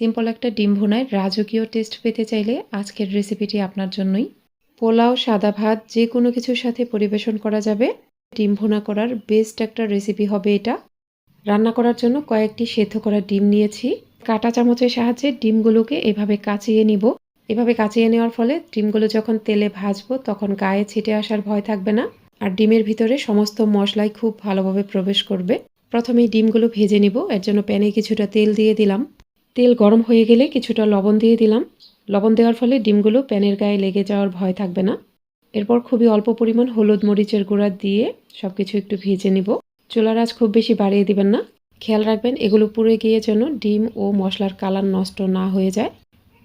Simple একটা ডিম ভুনায় রাজকীয় টেস্ট পেতে চাইলে আজকের রেসিপিটি আপনার জন্যই। পোলাও, সাদা ভাত, যে কোনো কিছুর সাথে পরিবেশন করা যাবে। ডিম ভুনা করার বেস্ট একটা রেসিপি হবে এটা। রান্না করার জন্য কয়েকটি সেদ্ধ করা ডিম নিয়েছি। কাঁটা চামচের সাহায্যে ডিমগুলোকে এভাবে কাচিয়ে নিব। এভাবে কাচিয়ে নেওয়ার ফলে ডিমগুলো যখন তেলে ভাজবো তখন গায়ে ছিটে আসার ভয় থাকবে না। আর ডিমের ভিতরে সমস্ত মশলাই খুব ভালোভাবে প্রবেশ করবে। প্রথমে ডিমগুলো ভেজে নিব। এর জন্য প্যানে কিছুটা তেল দিয়ে দিলাম। তেল গরম হয়ে গেলে কিছুটা লবণ দিয়ে দিলাম। লবণ দেওয়ার ফলে ডিমগুলো প্যানের গায়ে লেগে যাওয়ার ভয় থাকবে না। এরপর খুবই অল্প পরিমাণ হলুদ মরিচের গুঁড়া দিয়ে সব কিছু একটু ভেজে নিব। চুলার আঁচ খুব বেশি বাড়িয়ে দিবেন না। খেয়াল রাখবেন, এগুলো পুড়ে গিয়ে যেন ডিম ও মশলার কালার নষ্ট না হয়ে যায়।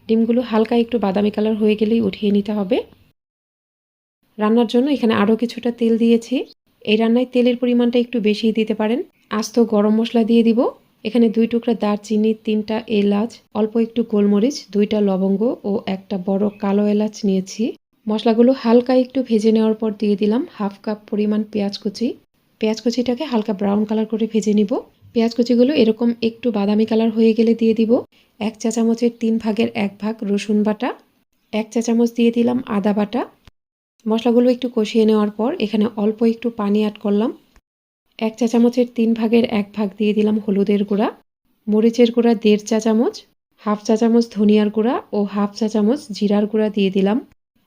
ডিমগুলো হালকা একটু বাদামি কালার হয়ে গেলেই উঠিয়ে নিতে হবে। রান্নার জন্য এখানে আরও কিছুটা তেল দিয়েছি। এই রান্নায় তেলের পরিমাণটা একটু বেশি দিতে পারেন। আস্ত গরম মশলা দিয়ে দিব। এখানে দুই টুকরা দারচিনি, তিনটা এলাচ, অল্প একটু গোলমরিচ, দুইটা লবঙ্গ ও একটা বড় কালো এলাচ নিয়েছি। মশলাগুলো হালকা একটু ভেজে নেওয়ার পর দিয়ে দিলাম হাফ কাপ পরিমাণ পেঁয়াজ কুচি। পেঁয়াজ কুচিটাকে হালকা ব্রাউন কালার করে ভেজে নিব। পেঁয়াজ কুচিগুলো এরকম একটু বাদামি কালার হয়ে গেলে দিয়ে দিব। এক চা চামচের তিন ভাগের এক ভাগ রসুন বাটা। এক চা চামচ দিয়ে দিলাম আদা বাটা। মশলাগুলো একটু কষিয়ে নেওয়ার পর এখানে অল্প একটু পানি অ্যাড করলাম। এক চা চামচের তিন ভাগের এক ভাগ দিয়ে দিলাম হলুদের গুঁড়া, মরিচের গুঁড়া দেড় চা চামচ হাফ চা চামচ ধনিয়ার গুঁড়া ও হাফ চা চামচ জিরার গুঁড়া দিয়ে দিলাম।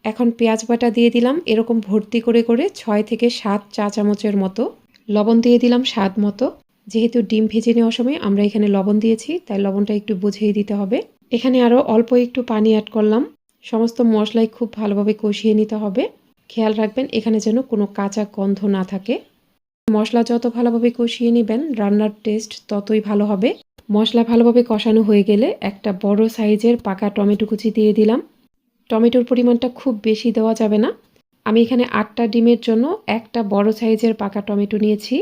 এখন পেঁয়াজ বাটা দিয়ে দিলাম, এরকম ভর্তি করে করে ছয় থেকে সাত চা চামচের মতো। লবণ দিয়ে দিলাম স্বাদ মতো। যেহেতু ডিম ভেজে নেওয়ার সময় আমরা এখানে লবণ দিয়েছি, তাই লবণটা একটু বুঝিয়ে দিতে হবে। এখানে আরও অল্প একটু পানি অ্যাড করলাম। সমস্ত মশলাই খুব ভালোভাবে কষিয়ে নিতে হবে। খেয়াল রাখবেন, এখানে যেন কোনো কাঁচা গন্ধ না থাকে। মশলা যত ভালোভাবে কষিয়ে নেবেন, রান্নার টেস্ট ততই ভালো হবে। মশলা ভালোভাবে কষানো হয়ে গেলে একটা বড় সাইজের পাকা টমেটো কুচি দিয়ে দিলাম। টমেটোর পরিমাণটা খুব বেশি দেওয়া যাবে না। আমি এখানে আটটা ডিমের জন্য একটা বড় সাইজের পাকা টমেটো নিয়েছি।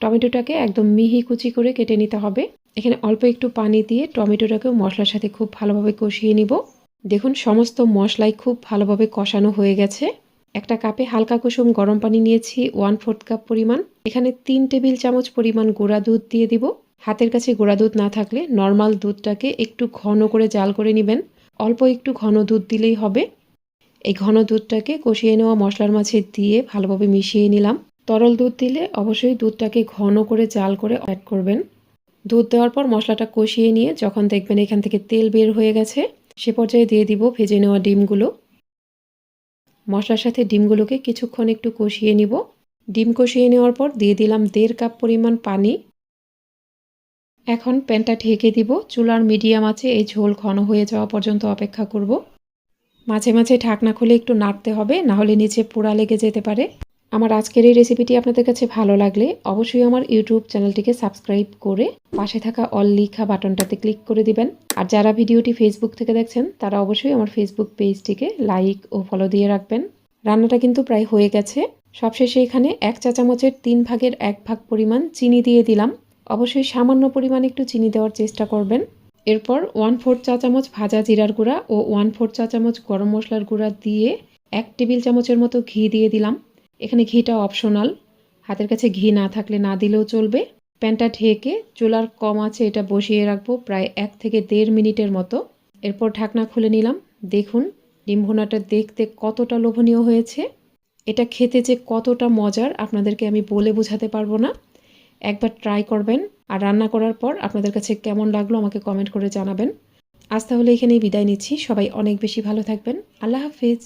টমেটোটাকে একদম মিহি কুচি করে কেটে নিতে হবে। এখানে অল্প একটু পানি দিয়ে টমেটোটাকেও মশলার সাথে খুব ভালোভাবে কষিয়ে নিব। দেখুন, সমস্ত মশলাই খুব ভালোভাবে কষানো হয়ে গেছে। একটা কাপে হালকা কুসুম গরম পানি নিয়েছি ওয়ান ফোর্থ কাপ পরিমাণ। এখানে তিন টেবিল চামচ পরিমাণ গোড়া দুধ দিয়ে দিব। হাতের কাছে গোড়া দুধ না থাকলে নর্মাল দুধটাকে একটু ঘন করে জাল করে নেবেন। অল্প একটু ঘন দুধ দিলেই হবে। এই ঘন দুধটাকে কষিয়ে নেওয়া মশলার মাঝে দিয়ে ভালোভাবে মিশিয়ে নিলাম। তরল দুধ দিলে অবশ্যই দুধটাকে ঘন করে জাল করে অ্যাড করবেন। দুধ দেওয়ার পর মশলাটা কষিয়ে নিয়ে যখন দেখবেন এখান থেকে তেল বের হয়ে গেছে, সে পর্যায়ে দিয়ে দিব ভেজে নেওয়া ডিমগুলো। মশলার সাথে ডিমগুলোকে কিছুক্ষণ একটু কষিয়ে নিব। ডিম কষিয়ে নেওয়ার পর দিয়ে দিলাম দেড় কাপ পরিমাণ পানি। এখন প্যানটা ঢেকে দিব। চুলার মিডিয়াম আছে, এই ঝোল ঘন হয়ে যাওয়া পর্যন্ত অপেক্ষা করব। মাঝে মাঝে ঢাকনা খুলে একটু নাড়তে হবে, না হলে নিচে পোড়া লেগে যেতে পারে। আমার আজকের এই রেসিপিটি আপনাদের কাছে ভালো লাগলে অবশ্যই আমার ইউটিউব চ্যানেলটিকে সাবস্ক্রাইব করে পাশে থাকা অল লিখা বাটনটাতে ক্লিক করে দিবেন। আর যারা ভিডিওটি ফেসবুক থেকে দেখছেন, তারা অবশ্যই আমার ফেসবুক পেজটিকে লাইক ও ফলো দিয়ে রাখবেন। রান্নাটা কিন্তু প্রায় হয়ে গেছে। সবশেষে এখানে এক চা চামচের তিন ভাগের এক ভাগ পরিমাণ চিনি দিয়ে দিলাম। অবশ্যই সামান্য পরিমাণ একটু চিনি দেওয়ার চেষ্টা করবেন। এরপর ওয়ান ফোর্থ চা চামচ ভাজা জিরার গুঁড়া ও ওয়ান ফোর্থ চা চামচ গরম মশলার গুঁড়া দিয়ে এক টেবিল চামচের মতো ঘি দিয়ে দিলাম। এখানে ঘিটা অপশনাল। হাতের কাছে ঘি না থাকলে না দিলেও চলবে। প্যানটা ঢেকে চুলার কম আছে এটা বসিয়ে রাখব প্রায় এক থেকে দেড় মিনিটের মতো। এরপর ঢাকনা খুলে নিলাম। দেখুন ডিম দেখতে কতটা লোভনীয় হয়েছে। এটা খেতে যে কতটা মজার, আপনাদেরকে আমি বলে বোঝাতে পারব না। একবার ট্রাই করবেন আর রান্না করার পর আপনাদের কাছে কেমন লাগল আমাকে কমেন্ট করে জানাবেন। আজ তাহলে এখানেই বিদায় নিচ্ছি। সবাই অনেক বেশি ভালো থাকবেন। আল্লাহ হাফিজ।